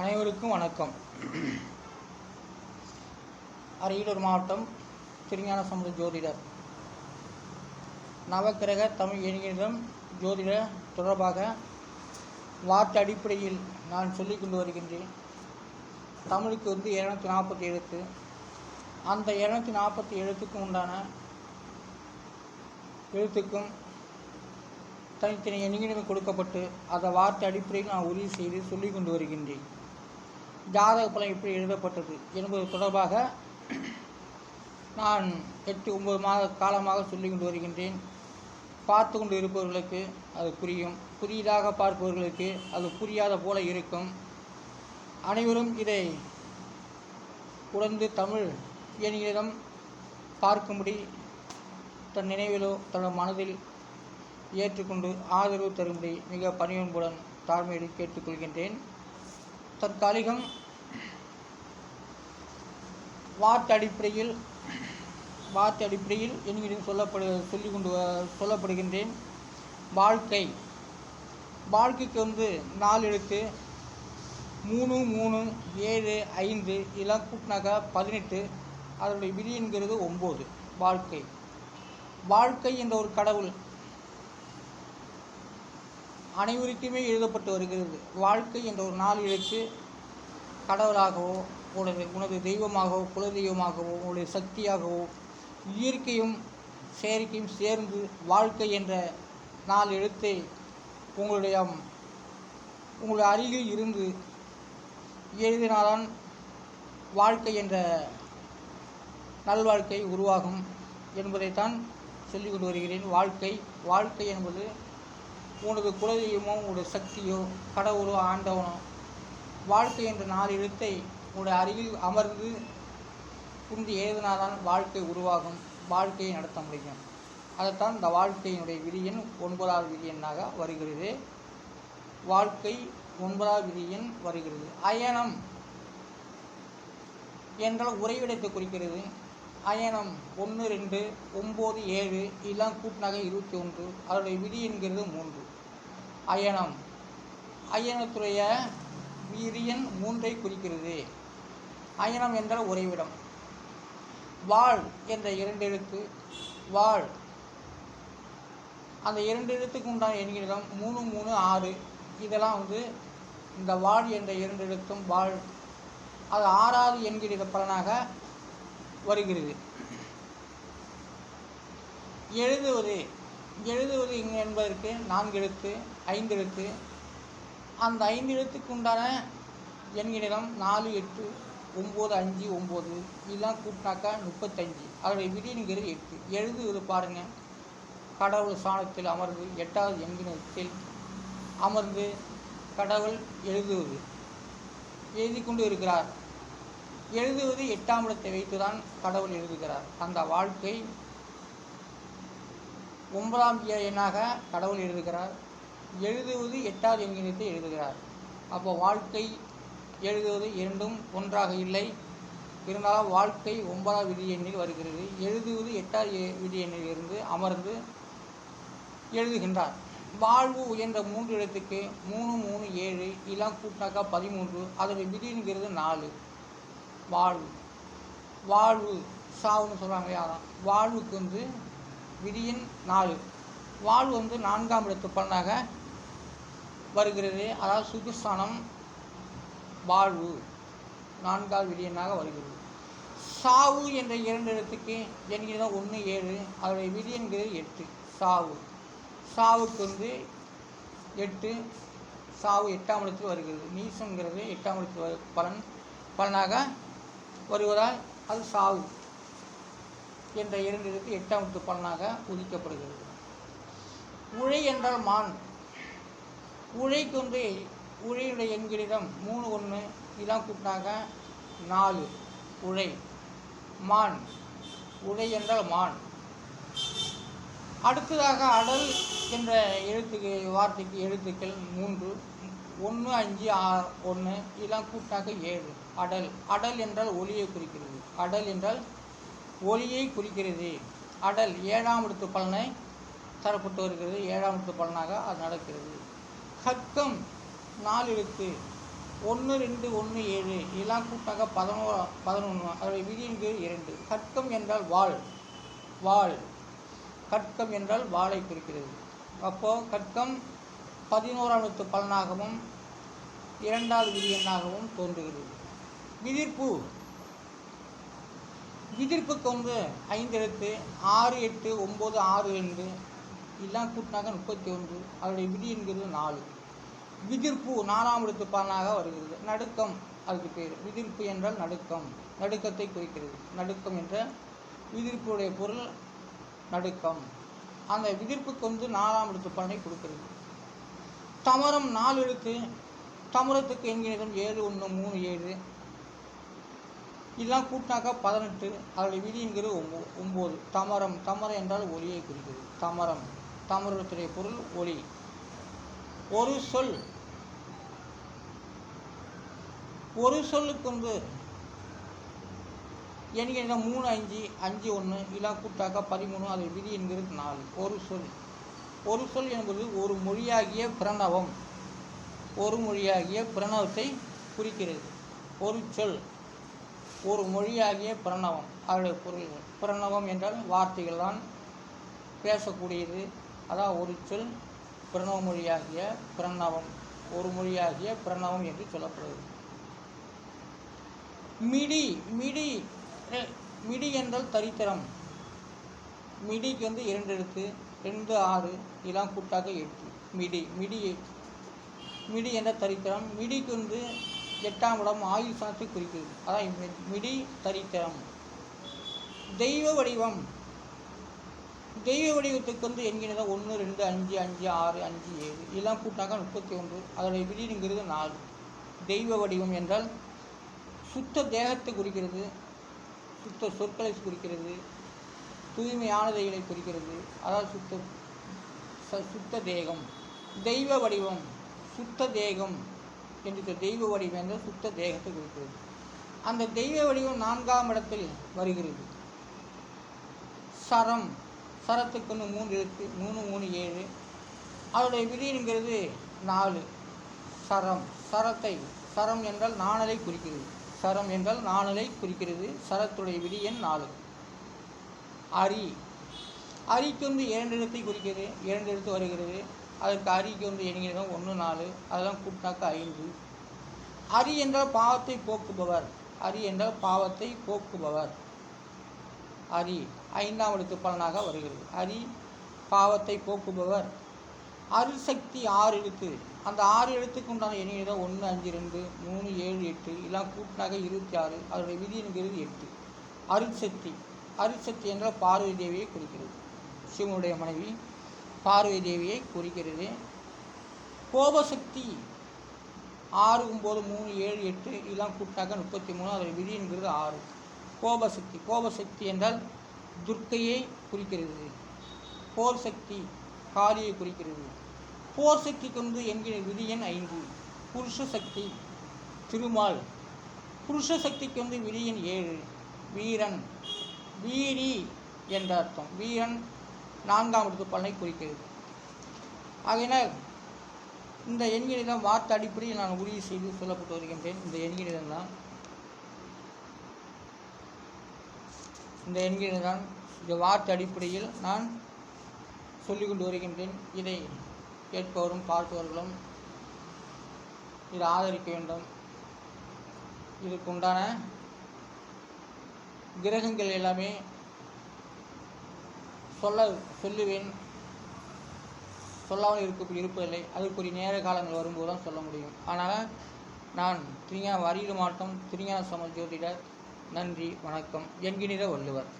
அனைவருக்கும் வணக்கம். அரியலூர் மாவட்டம் திருஞான சமுத ஜோதிடர். நவக்கிரக தமிழ் இளைஞரிடம் ஜோதிட தொடர்பாக வார்த்தை அடிப்படையில் நான் சொல்லிக் கொண்டு வருகின்றேன். தமிழுக்கு வந்து இரநூத்தி நாற்பத்தி எழுத்து. அந்த இரநூத்தி நாற்பத்தி எழுத்துக்கும் உண்டான எழுத்துக்கும் தனித்தனி எண்ணிக்கைகள் கொடுக்கப்பட்டு அதை வார்த்தை அடிப்படையில் நான் உறுதி செய்து சொல்லிக் கொண்டு வருகின்றேன். ஜாதக பலன் எப்படி எழுதப்பட்டது. என்பது தொடர்பாக நான் எட்டு ஒன்பது மாத காலமாக சொல்லி கொண்டு வருகின்றேன். பார்த்து கொண்டு இருப்பவர்களுக்கு அது புரியும். புதிதாக பார்ப்பவர்களுக்கு அது புரியாத போல இருக்கும். அனைவரும் இதை உணர்ந்து தமிழ் எண்ணிடம் பார்க்கும்படி தன் நினைவிலோ தன் மனதில் ஏற்றுக்கொண்டு ஆதரவு தரும்படி மிக பணியன்புடன் தாழ்மையோடு கேட்டுக்கொள்கின்றேன். தற்காலிகம் வாட் அடிப்படையில் வாட் அடிப்படையில் என்கிறேன் சொல்லப்படு சொல்லி கொண்டு வ- சொல்லப்படுகின்றேன். வாழ்க்கை. வாழ்க்கைக்கு வந்து நாலு எழுத்து. மூணு மூணு ஏழு ஐந்து இதெல்லாம் கூட்டினாக்கா பதினெட்டு. அதனுடைய விதி என்கிறது ஒம்பது. வாழ்க்கை. வாழ்க்கை என்ற ஒரு கடவுள் அனைவருக்குமே எழுதப்பட்டு வருகிறது. வாழ்க்கை என்ற ஒரு நாளிலுக்கு எழுத்து கடவுளாகவோ உனது உனது தெய்வமாகவோ குலதெய்வமாகவோ உன்னுடைய சக்தியாகவோ இயற்கையும் செயற்கையும் சேர்ந்து வாழ்க்கை என்ற நாலு எழுத்தை உங்களுடைய உங்களுடைய அருகில் இருந்து எழுதினால்தான் வாழ்க்கை என்ற நல்வாழ்க்கை உருவாகும் என்பதைத்தான் சொல்லிக் கொண்டு வருகிறேன். வாழ்க்கை வாழ்க்கை என்பது உனது குலதெய்வமோ உனது சக்தியோ கடவுளோ ஆண்டவனோ. வாழ்க்கை என்ற நாலு எழுத்தை உன்னுடைய அருகில் அமர்ந்து புரிந்து எழுதினால்தான் வாழ்க்கை உருவாகும் வாழ்க்கையை நடத்த முடியும். அதைத்தான் இந்த வாழ்க்கையினுடைய விதியின் ஒன்பதாவது விதியனாக வருகிறது. வாழ்க்கை ஒன்பதாவது விதி எண் வருகிறது. அயனம் என்றால் உறைவிடத்தை குறிக்கிறது. அயனம் ஒன்று ரெண்டு ஒம்பது ஏழு இதெல்லாம் கூட்டினாக இருபத்தி ஒன்று. அதனுடைய விதி என்கிறது மூன்று. அயனம். அயனத்துடைய உயிரியன் மூன்றை குறிக்கிறது. அயனம் என்றால் உறைவிடம். வாழ் என்ற இரண்டு எழுத்து வாழ் அந்த இரண்டு எழுத்துக்கு உண்டான எண்களிடம் மூணு மூணு ஆறு. இதெல்லாம் வந்து இந்த வாழ் என்ற இரண்டு எழுத்தும் வாழ் அது ஆறாவது என்கிற பலனாக வருகிறது. எழுதுவது எழுதுவது இங்கு என்பதற்கு நான்கு எழுத்து ஐந்து எழுத்து. அந்த ஐந்து எழுத்துக்கு உண்டான எண்களிடம் நாலு எட்டு ஒம்பது அஞ்சு ஒம்பது இதெல்லாம் கூட்டினாக்கா முப்பத்தஞ்சு. அதோடைய விதிங்கிறது எட்டு. எழுதுவது பாருங்கள் கடவுள் சாணத்தில் அமர்ந்து எட்டாவது எங்கினத்தில் அமர்ந்து கடவுள் எழுதுவது. எழுதி கொண்டு இருக்கிறார். எழுதுவது எட்டாம் இடத்தை வைத்துதான் கடவுள் எழுதுகிறார். அந்த வாழ்க்கை ஒன்பதாம் எண்ணாக கடவுள் எழுதுகிறார். எழுதுவது எட்டாவது எண்கிணத்தை எழுதுகிறார். அப்போ வாழ்க்கை எழுதுவது இரண்டும் ஒன்றாக இல்லை. இருந்தாலும் வாழ்க்கை ஒன்பதாம் விதி எண்ணில் வருகிறது. எழுதுவது எட்டாவது விதி எண்ணில் இருந்து அமர்ந்து எழுதுகின்றார். வாழ்வு உயர்ந்த மூன்று இடத்துக்கு மூணு மூணு ஏழு இதெல்லாம் கூட்டினாக்கா பதிமூன்று அதோடைய விதிங்கிறது நாலு. வாழ்வு. வாழ்வு சாவுன்னு சொல்கிறாங்க யாரும். வாழ்வுக்கு வந்து விதியின் நாலு வாழ்வு வந்து நான்காம் இடத்து பலனாக வருகிறது. அதாவது சுகுஸ்தானம் வாழ்வு. நான்காவது விதியனாக வருகிறது. சாவு என்ற இரண்டு இடத்துக்கு என்கிறத ஒன்று ஏழு. அதோடைய விதி என்கிறது எட்டு சாவு. சாவுக்கு வந்து எட்டு சாவு எட்டாம் இடத்தில் வருகிறது. நீசங்கிறது எட்டாம் இடத்தில் பலன் பலனாக வருவதால் அது சாவு. என்ற இரண்டிற்கு எட்டாம் இடத்து பலனாக உதிக்கப்படுகிறது. உழை என்றால் மான். உழைக்கு வந்து உழையுடைய எண்களிடம் மூணு ஒன்று இதெல்லாம் கூட்டினாங்க நாலு. உழை மான். உழை என்றால் மான். அடுத்ததாக அடல் என்ற எழுத்துக்கு வார்த்தைக்கு எழுத்துக்கள் மூன்று ஒன்று அஞ்சு ஆறு ஒன்று இதெல்லாம் கூட்டாக ஏழு. அடல். அடல் என்றால் ஒளியை குறிக்கிறது. அடல் என்றால் ஒளியை குறிக்கிறது. அடல் ஏழாம் இடத்து பலனை தரப்பட்டு வருகிறது ஏழாம் இடத்து பலனாக அது நடக்கிறது. கற்கம் நாலு எழுத்து. ஒன்று ரெண்டு ஒன்று ஏழு. இலா கூட்டாக பதினோரா பதினொன்று அதனுடைய விதியின் கீழ் இரண்டு. கற்கம் என்றால் வாள் வாள் கற்கம் என்றால் வாளை குறிக்கிறது. அப்போது கற்கம் பதினோராம் எழுத்து பலனாகவும் இரண்டாவது விதி எண்ணாகவும் தோன்றுகிறது. விதிர்ப்பு. எதிர்ப்பு கொம்பு ஐந்து எழுத்து ஆறு எட்டு ஒம்பது ஆறு ரெண்டு இதெல்லாம் கூட்டினாக்க முப்பத்தி ஒன்று அதோடைய விதி என்கிறது நாலு. விதிர்ப்பு நாலாம் எழுத்து பலனாக வருகிறது. நடுக்கம் அதுக்கு பேர். விதிர்ப்பு என்றால் நடுக்கம். நடுக்கத்தை குறிக்கிறது. நடுக்கம் என்ற விதிர்ப்புடைய பொருள் நடுக்கம். அந்த விதிர்ப்புக்கு வந்து நாலாம் எழுத்து பலனை கொடுக்கிறது. தமரம் நாலு எழுத்து தமரத்துக்கு எண்கிணிதம் ஏழு ஒன்று மூணு ஏழு இதெல்லாம் கூட்டினாக்கா பதினெட்டு அதோடைய விதிங்கிறது ஒம்போ ஒம்பது. தமரம் தமரம் என்றால் ஒளியை குறிக்கிறது. தமரம் தமரத்துடைய பொருள் ஒளி. ஒரு சொல். ஒரு சொல்லுக்கு வந்து எண்கிணிதம் மூணு அஞ்சு அஞ்சு ஒன்று இதெல்லாம் கூட்டாக்கா பதிமூணு அது விதி என்கிறது நாலு. ஒரு சொல். ஒரு சொல் என்பது ஒரு மொழியாகிய பிரணவம். ஒரு மொழியாகிய பிரணவத்தை குறிக்கிறது. ஒரு சொல். ஒரு மொழியாகிய பிரணவம். அதோடைய பொருள் பிரணவம் என்றால் வார்த்தைகள் தான் பேசக்கூடியது. அதான் ஒரு சொல் பிரணவ மொழியாகிய பிரணவம். ஒரு மொழியாகிய பிரணவம் என்று சொல்லப்படுகிறது. மிடி மிடி மிடி என்றால் தரித்திரம். மிடிக்கு வந்து இரண்டு எழுத்து ரெண்டு ஆறு இதெல்லாம் கூட்டாக எட்டு மிடி மிடி மிடி என்ற தரித்திரம். மிடிக்கு வந்து எட்டாம் இடம் ஆயுள் சனத்தை குறிக்கிறது. அதான் மிடி தரித்திரம். தெய்வ வடிவம். தெய்வ வடிவத்துக்கு வந்து என்கிறத ஒன்று ரெண்டு அஞ்சு அஞ்சு ஆறு அஞ்சு ஏழு. இதெல்லாம் கூட்டாக முப்பத்தி ஒன்று அதோடைய விதிங்கிறது நாலு. தெய்வ வடிவம் என்றால் சுத்த தேகத்தை குறிக்கிறது. சுத்த சொற்களை குறிக்கிறது. தூய்மையானதைகளை குறிக்கிறது. அதாவது சுத்த ச- சுத்த தேகம். தெய்வ வடிவம். சுத்த தேகம். என்று தெய்வ வடிவம் என்ற சுத்த தேகத்தை குறிக்கிறது. அந்த தெய்வ வடிவம் நான்காம் இடத்தில் வருகிறது. சரம் சரத்துக்கு ஒன்று மூன்று எழுத்து மூணு மூணு ஏழு. அதோடைய விதிங்கிறது நாலு. சரம் சரத்தை சரம் என்றால் நாணலை குறிக்கிறது. சரம் என்றால் நாணலை குறிக்கிறது. சரத்துடைய விதி எண் நாலு. அரி அரிக்கு வந்து இரண்டு எழுத்தை குறிக்கிறது. இரண்டு எழுத்து வருகிறது. அதற்கு அரிக்கு வந்து எண்கிறது ஒன்று நாலு அதெல்லாம் கூட்டினாக்க ஐந்து. அரி என்றால் பாவத்தை போக்குபவர். அரி என்றால் பாவத்தை போக்குபவர். அரி ஐந்தாம் எழுத்து பலனாக வருகிறது. அரி பாவத்தை போக்குபவர். அருள் சக்தி ஆறு எழுத்து. அந்த ஆறு எழுத்துக்கு உண்டான எண்ணிக்கை ஒன்று அஞ்சு ரெண்டு மூணு ஏழு எட்டு எல்லாம் கூட்டினாக இருபத்தி ஆறு அதோடைய விதி என்கிறது எட்டு. அருள் சக்தி. அருள் சக்தி என்றால் பார்வதி தேவியை குறிக்கிறது. சிவனுடைய மனைவி. பார்வதி தேவியை குறிக்கிறது கோபசக்தி ஆறு ஒம்பது மூணு ஏழு எட்டு இதெல்லாம் கூட்டாக முப்பத்தி மூணு அதில் விதிங்கிறது ஆறு. கோபசக்தி கோபசக்தி என்றால் துர்க்கையை குறிக்கிறது. போர் சக்தி காளியை குறிக்கிறது. போர் சக்தி வந்து என்கிற விதி எண் ஐந்து. புருஷ சக்தி திருமால். புருஷ சக்திக்கு வந்து விதி எண் ஏழு. வீரன். வீரி என்ற அர்த்தம் வீரன் நான்காம் இடத்து பலனை குறிக்கிறது. ஆகையினால் இந்த எண்கணிதம் வார்த்தை அடிப்படையில் நான் உறுதி செய்து சொல்லப்பட்டு வருகின்றேன். இந்த எண்கணிதம் தான் இந்த எண்கணிதம் தான் இந்த வார்த்தை அடிப்படையில் நான் சொல்லிக்கொண்டு வருகின்றேன். இதை கேட்பவரும் பார்ப்பவர்களும் இதை ஆதரிக்க வேண்டும். இதுக்குண்டான கிரகங்கள் எல்லாமே சொல்ல சொல்லுவேன். சொல்லாமல் இருக்க இருப்பதில்லை. அதற்குரிய நேர காலங்கள் வரும்போது தான் சொல்ல முடியும். ஆனால் நான் திருஞான வரியிட மாட்டோம் திருஞான சம ஜோதிடர். நன்றி வணக்கம். என்கின்ற வள்ளுவர்.